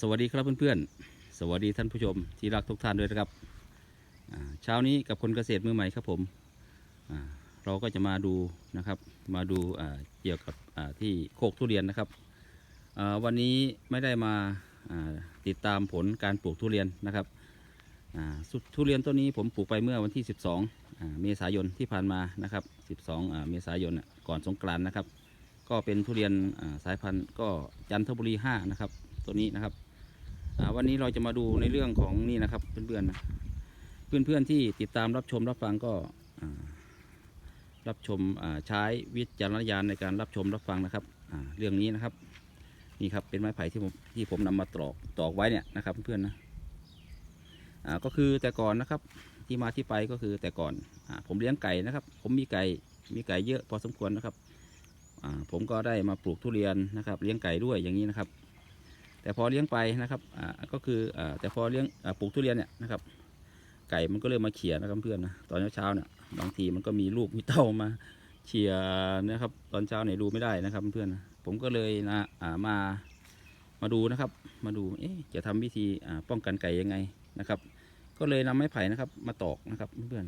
สวัสดีครับเพื่อนๆ สวัสดีท่านผู้ชมที่รักทุกท่านด้วยนะครับเช้านี้กับคนเกษตรมือใหม่ครับผมเราก็จะมาดูนะครับมาดูเกี่ยวกับที่โคกทุเรียนนะครับวันนี้ไม่ได้มาติดตามผลการปลูกทุเรียนนะครับทุเรียนต้นนี้ผมปลูกไปเมื่อวันที่ 12อ่าเมษายนที่ผ่านมานะครับ 12อ่าเมษายนก่อนสงกรานนะครับ ก็เป็นทุเรียนสายพันธุ์ก็จันทบุรี 5 นะครับ ตัวนี้นะครับวันนี้เราจะมาดูในเรื่องของนี่นะครับ เพื่อนๆนะเพื่อนๆที่ติดตามรับชมรับฟังก็รับชมใช้วิจารณญาณในการรับชมรับฟังนะครับเรื่องนี้นะครับนี่ครับเป็นไม้ไผ่ที่ผมที่ผมนำมาตอกตอกไว้เนี่ยนะครับ เพื่อนๆนะก็คือแต่ก่อนนะครับที่มาที่ไปก็คือแต่ก่อนอผมเลี้ยงไก่นะครับ ผมมีไก่มีไก่เยอะพอสมควรนะครับผมก็ได้มาปลูกทุเรียนนะครับ เลี้ยงไก่ด้วยอย่างนี้นะครับ แต่พอเลี้ยงไปนะครับอ่าก็คืออ่าแต่พอเลี้ยงอ่าปลูกทุเรียนเนี่ยนะครับ ไก่มันก็เริ่มมาเขี่ยนะครับเพื่อนนะตอนเช้าๆเนี่ยบางทีมันก็มีลูกมีเต้ามาเขี่ยนะครับ ตอนเช้าเนี่ยดูไม่ได้นะครับเพื่อนนะผมก็เลยนะอ่ามามาดูนะครับ มาดูเอ๊ะจะทำวิธีอ่าป้องกันไก่ยังไงนะครับ ก็เลยนำไม้ไผ่นะครับ มาตอกนะครับเพื่อน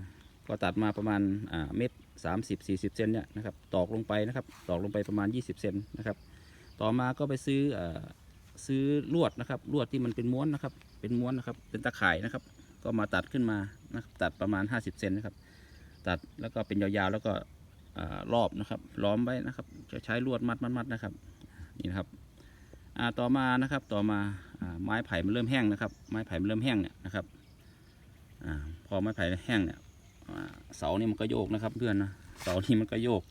ก็ตัดมาประมาณอ่าเม็ดสามสิบสี่สิบเซนเนี่ยนะครับตอกลงไปนะครับ ตอกลงไปประมาณ20เซนนะครับ ต่อมาก็ไปซื้ออ่า ซื้อลวดนะครับลวดที่มันเป็นม้วนนะครับ เป็นม้วนนะครับ เป็นตะข่ายนะครับ ก็มาตัดขึ้นมานะครับตัดประมาณ 50เซนนะครับ ตัดแล้วก็เป็นยาวๆแล้วก็รอบนะครับ ล้อมไว้นะครับ จะใช้ลวดมัดมัดนะครับนี่นะครับต่อมานะครับต่อมาไม้ไผ่มันเริ่มแห้งนะครับ ไม้ไผ่มันเริ่มแห้งเนี่ยนะครับอพอไม้ไผ่แห้งเนี่ยอ่าเสานี่มันก็โยกนะครับเพื่อนนะเสานี่มันก็โยก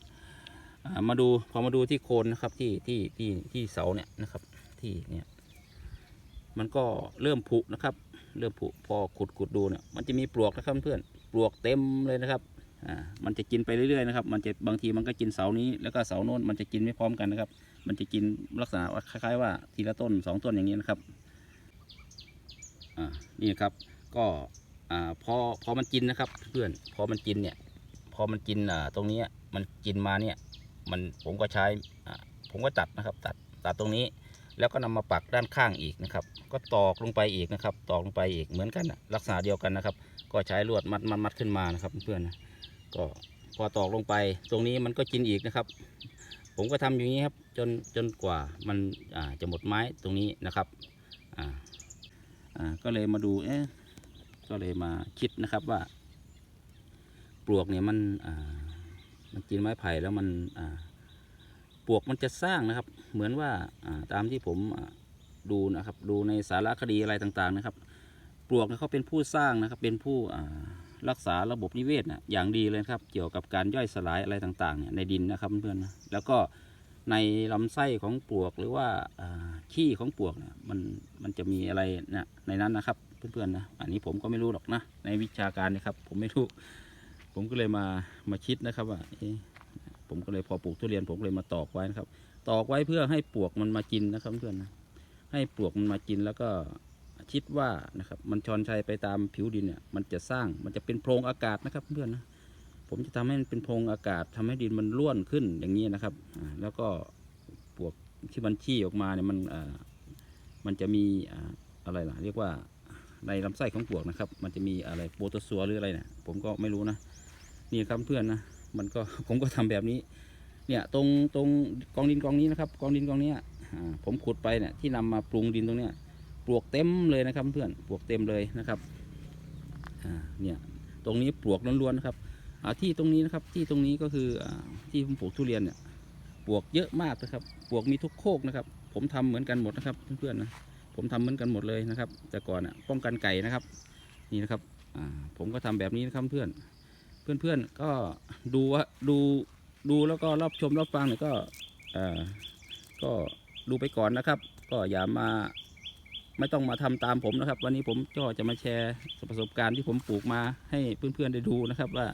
มาดูพอมาดูที่โคนนะครับที่ที่ที่ที่เสาเนี่ยนะครับ ที่เนี่ยมันก็เริ่มผุนะครับ เริ่มผุพอขุดขุดดูเนี่ยมันจะมีปลวกนะครับเพื่อนปลวกเต็มเลยนะครับอ่ามันจะกินไปเรื่อยๆนะครับ มันจะบางทีมันก็กินเสานี้แล้วก็เสาโน้นมันจะกินไม่พร้อมกันนะครับ มันจะกินลักษณะคล้ายๆว่าทีละต้นสองต้นอย่างนี้นะครับอ่านี่ครับก็อ่าพอพอมันกินนะครับเพื่อนพอมันกินเนี่ยพอมันกินอ่าตรงนี้มันกินมาเนี่ยมันผมก็ใช้อ่าผมก็ตัดนะครับตัดตัดตรงนี้ แล้วก็นำมาปักด้านข้างอีกนะครับ ก็ตอกลงไปอีกนะครับ ตอกลงไปอีกเหมือนกันนะลักษณะเดียวกันนะครับ ก็ใช้ลวดมัดมัดมัดขึ้นมานะครับเพื่อนๆก็พอตอกลงไป ตรงนี้มันก็กินอีกนะครับ ผมก็ทำอย่างนี้ครับจนจนกว่ามันจะหมดไม้ตรงนี้นะครับอ่าอ่าก็เลยมาดูเอ๊ะก็เลยมาคิดนะครับว่า ปลวกเนี่ยมันอ่ามันกินไม้ไผ่แล้วมันอ่า ปลวกมันจะสร้างนะครับ เหมือนว่าตามที่ผมดูนะครับ ดูในสารคดีอะไรต่างๆนะครับ ปลวกเขาเป็นผู้สร้างนะครับ เป็นผู้รักษาระบบนิเวศนะอย่างดีเลยครับ เกี่ยวกับการย่อยสลายอะไรต่างๆเนี่ยในดินนะครับเพื่อนๆแล้วก็ในลำไส้ของปลวกหรือว่าขี้ของปลวกเนี่ยมันมันจะมีอะไรนะในนั้นนะครับเพื่อนๆนะอันนี้ผมก็ไม่รู้หรอกนะในวิชาการนะครับ ผมไม่รู้ ผมก็เลยมามาคิดนะครับว่าเอ๊ะ ผมก็เลยพอปลูกทุเรียนผมก็เลยมาตอกไว้นะครับ ตอกไว้เพื่อให้ปลวกมันมากินนะครับเพื่อนนะให้ปลวกมันมากินแล้วก็คิดว่านะครับมันชอนชัยไปตามผิวดินเนี่ยมันจะสร้างมันจะเป็นโพรงอากาศนะครับเพื่อนนะผมจะทำให้มันเป็นโพรงอากาศทำให้ดินมันร่วนขึ้นอย่างนี้นะครับแล้วก็ปลวกที่มันขี้ออกมาเนี่ยมันมันจะมีอะไรล่ะเรียกว่าในลำไส้ของปลวกนะครับ มันจะมีอะไรโปรโตซัวหรืออะไรเนี่ยผมก็ไม่รู้นะนี่ครับเพื่อนนะ มันก็ผมก็ทำแบบนี้ เนี่ยตรงตรงกองดินกองนี้นะครับกองดินกองนี้ผมขุดไปเนี่ยที่นำมาปรุงดินตรงเนี้ยปลวกเต็มเลยนะครับเพื่อนปลวกเต็มเลยนะครับเนี่ยตรงนี้ปลวกล้วนๆนะครับที่ตรงนี้นะครับที่ตรงนี้ก็คืออที่ผมปลูกทุเรียนเนี่ยปลวกเยอะมากนะครับปลวกมีทุกโคกนะครับ ผมทำเหมือนกันหมดนะครับเพื่อนๆนะผมทำเหมือนกันหมดเลยนะครับ แต่ก่อนอะป้องกันไก่นะครับ นี่นะครับผมก็ทำแบบนี้นะครับเพื่อน เพื่อนๆก็ดูว่าดูดูแล้วก็รับชมรับฟังเนี่ยก็ก็ดูไปก่อนนะครับ ก็อย่ามาไม่ต้องมาทำตามผมนะครับ วันนี้ผมก็จะมาแชร์ประสบการณ์ที่ผมปลูกมาให้เพื่อนๆได้ดูนะครับว่า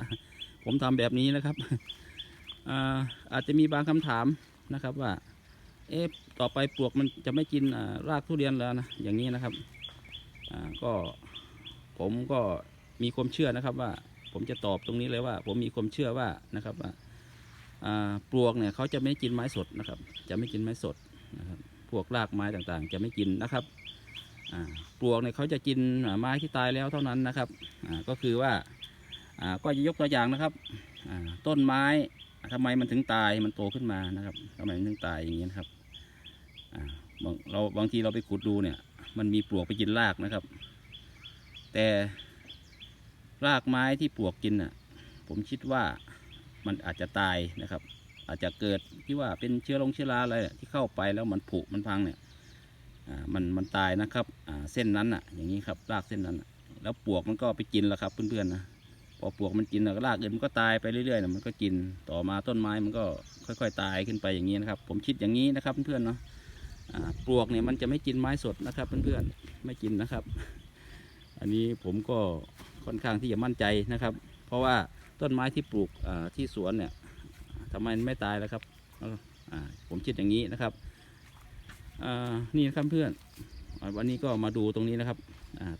ผมทำแบบนี้นะครับอาอาจจะมีบางคำถามนะครับว่า เอ๊ะต่อไปปลวกมันจะไม่กินรากทุเรียนแล้วนะอย่างนี้นะครับก็ผมก็มีความเชื่อนะครับว่า ผมจะตอบตรงนี้เลยว่า ผมมีความเชื่อว่านะครับว่าปลวกเนี่ยเขาจะไม่กินไม้สดนะครับ จะไม่กินไม้สดนะครับพวกรากไม้ต่างๆ จะไม่กินนะครับปลวกเนี่ยเขาจะกินไม้ที่ตายแล้วเท่านั้นนะครับก็คือว่าก็จะยกตัวอย่างนะครับต้นไม้ทำไมมันถึงตายมันโตขึ้นมานะครับทำไมมันถึงตายอย่างนี้นะครับเราบางทีเราไปขุดดูเนี่ย มันมีปลวกไปกินรากนะครับ แต่ รากไม้ที่ปลวกกินน่ะ ผมคิดว่ามันอาจจะตายนะครับ อาจจะเกิดที่ว่าเป็นเชื้อลงเชื้อราอะไรที่เข้าไปแล้วมันผุมันพังเนี่ยอ่ามันมันตายนะครับอ่าเส้นนั้นอะ อย่างนี้ครับรากเส้นนั้นแล้วปลวกมันก็ไปกินแล้วครับเพื่อนๆนะพอปลวกมันกินแล้วรากอื่นมันก็ตายไปเรื่อยๆนะมันก็กินต่อมาต้นไม้มันก็ค่อย ๆ ตายขึ้นไปอย่างนี้นะครับ ผมคิดอย่างนี้นะครับเพื่อนๆเนาะอ่าปลวกเนี่ยมันจะไม่กินไม้สดนะครับเพื่อนๆไม่กินนะครับ อันนี้ผมก็ ค่อนข้างที่จะมั่นใจนะครับ เพราะว่าต้นไม้ที่ปลูกที่สวนเนี่ยทำไมมันไม่ตายแล้วครับผมคิดอย่างนี้นะครับนี่นะครับเพื่อนวันนี้ก็มาดูตรงนี้นะครับ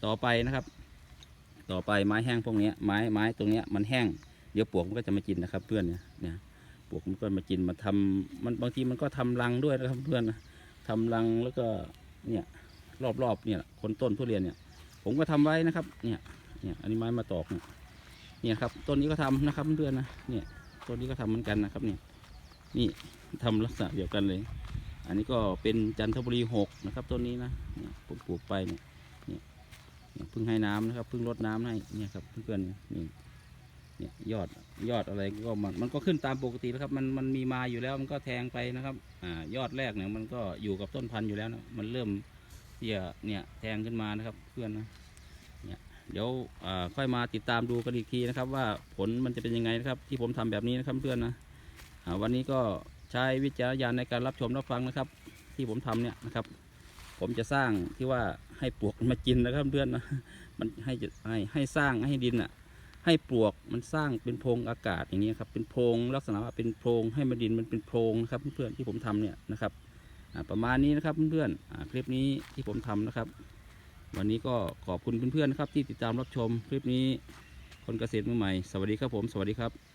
ต่อไปนะครับ ต่อไปไม้แห้งพวกนี้ไม้ไม้ตรงนี้มันแห้งเดี๋ยวปวกมันก็จะมากินนะครับ เพื่อนเนี่ยเนี่ยปวกมันก็มากินมาทำมันบางทีมันก็ทำรังด้วยนะครับเพื่อนนะทำรังแล้วก็เนี่ยรอบๆเนี่ยคนต้นทุเรียนเนี่ย ผมก็ทำไว้นะครับ เนี่ย เนี่ยอันนี้ไม้มาตอกเนี่ยเนี่ยครับต้นนี้ก็ทำนะครับเพื่อนนะเนี่ยต้นนี้ก็ทำเหมือนกันนะครับเนี่ยนี่ทำลักษณะเดียวกันเลย อันนี้ก็เป็นจันทบุรีหกนะครับต้นนี้นะเนี่ยผมปลูกไปเนี่ยเนี่ยเพิ่งให้น้ำนะครับเพิ่งรดน้ำให้เนี่ยครับเพื่อนๆเนี่ยนี่เนี่ยยอดยอดอะไรก็มันมันก็ขึ้นตามปกติแล้วครับ มันมันมีมาอยู่แล้วมันก็แทงไปนะครับอ่ายอดแรกเนี่ยมันก็อยู่กับต้นพันธุ์อยู่แล้วนะมันเริ่มที่จะเนี่ยแทงขึ้นมานะครับเพื่อนนะ เดี๋ยวค่อยมาติดตามดูกันอีกทีนะครับ ว่าผลมันจะเป็นยังไงนะครับ ที่ผมทำแบบนี้นะครับเพื่อนนะวันนี้ก็ใช้วิจารณญาณในการรับชมรับฟังนะครับ ที่ผมทำเนี่ยนะครับ ผมจะสร้างที่ว่าให้ปลวกมันมากินนะครับเพื่อนนะมันให้ให้ให้สร้างให้ดินอะให้ปลวกมันสร้างเป็นโพรงอากาศอย่างนี้ครับเป็นโพรงลักษณะว่าเป็นโพรงให้มันดินมันเป็นโพรงนะครับเพื่อนๆที่ผมทำเนี่ยนะครับประมาณนี้นะครับเพื่อนๆคลิปนี้ที่ผมทำนะครับ วันนี้ก็ขอบคุณเพื่อนๆนะครับที่ติดตามรับชมคลิปนี้คนเกษตรมือใหม่ สวัสดีครับผม สวัสดีครับ